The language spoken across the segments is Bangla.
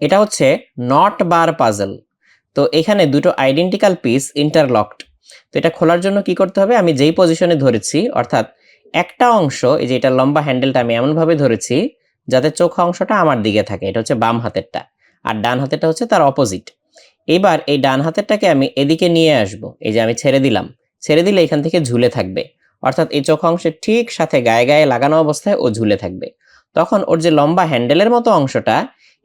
এটা হচ্ছে নট বার পাজল তো এখানে দুটো আইডেন্টিক্যাল পিস ইন্টারলকড তো এটা খোলার জন্য কি করতে হবে? আমি যেই পজিশনে ধরেছি, অর্থাৎ একটা অংশ, এই যে এটা লম্বা হ্যান্ডেলটা আমি এমনভাবে ধরেছি, যাতে চোখ অংশটা আমার দিকে থাকে, এটা হচ্ছে বাম হাতেরটা। আর ডান হাতেরটা হচ্ছে তার অপোজিট এবার এই ডান হাতেরটাকে আমি এদিকে নিয়ে আসব, এই যে আমি ছেড়ে দিলাম। ছেড়ে দিলে এখান থেকে ঝুলে থাকবে। অর্থাৎ এই চোখ অংশের ঠিক সাথে গায়ে গায়ে লাগানো অবস্থায় ও ঝুলে থাকবে। তখন ওর যে লম্বা হ্যান্ডেলের মতো অংশটা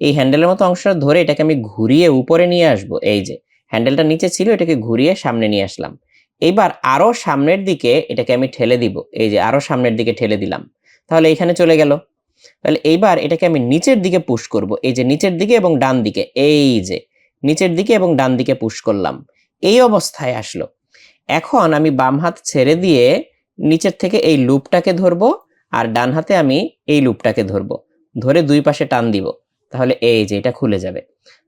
এই হ্যান্ডেলের মতো অংশটা ধরে এটাকে আমি ঘুরিয়ে উপরে নিয়ে আসব। এই যে হ্যান্ডেলটা নিচে ছিল, এটাকে ঘুরিয়ে সামনে নিয়ে আসলাম। এইবার আরও সামনের দিকে এটাকে আমি ঠেলে দিব। এই যে, আরও সামনের দিকে ঠেলে দিলাম। তাহলে এইখানে চলে গেল। তাহলে এইবার এটাকে আমি নিচের দিকে পুশ করব। এই যে, নিচের দিকে এবং ডান দিকে। এই যে, নিচের দিকে এবং ডান দিকে পুশ করলাম। এই অবস্থায় আসলো। এখন আমি বাম হাত ছেড়ে দিয়ে নিচের থেকে এই লুপটাকে ধরবো আর ডান হাতে আমি এই লুপটাকে ধরবো। ধরে দুই পাশে টান দিব। তাহলে এই যে এটা খুলে যাবে।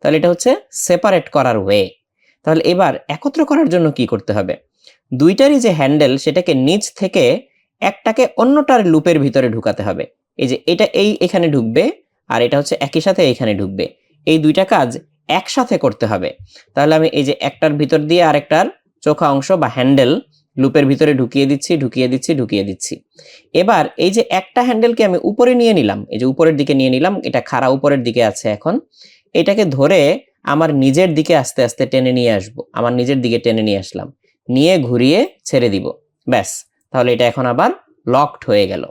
তাহলে এটা হচ্ছে সেপারেট করার ওয়ে তাহলে এবার একত্র করার জন্য কি করতে হবে? দুইটারই যে হ্যান্ডেল সেটাকে নিচ থেকে একটাকে অন্যটার লুপের ভিতরে ঢুকাতে হবে। এই যে এটা এই এখানে ঢুকবে আর এটা হচ্ছে একই সাথে এখানে ঢুকবে। এই দুইটা কাজ একসাথে করতে হবে। তাহলে আমি এই যে একটার ভিতর দিয়ে আরেকটার চোখা অংশ বা হ্যান্ডেল লুপের ভিতরে ঢুকিয়ে দিচ্ছি ঢুকিয়ে দিচ্ছি ঢুকিয়ে দিচ্ছি। এবার এই যে একটা হ্যান্ডেলকে আমি উপরে নিয়ে নিলাম, এই যে উপরের দিকে নিয়ে নিলাম, এটা খাড়া উপরের দিকে আছে এখন, এটাকে ধরে আমার নিজের দিকে আস্তে আস্তে টেনে নিয়ে আসব, আমার নিজের দিকে টেনে নিয়ে আসলাম। নিয়ে ঘুরিয়ে ছেড়ে দিব, ব্যাস, তাহলে এটা এখন আবার লকড হয়ে গেল।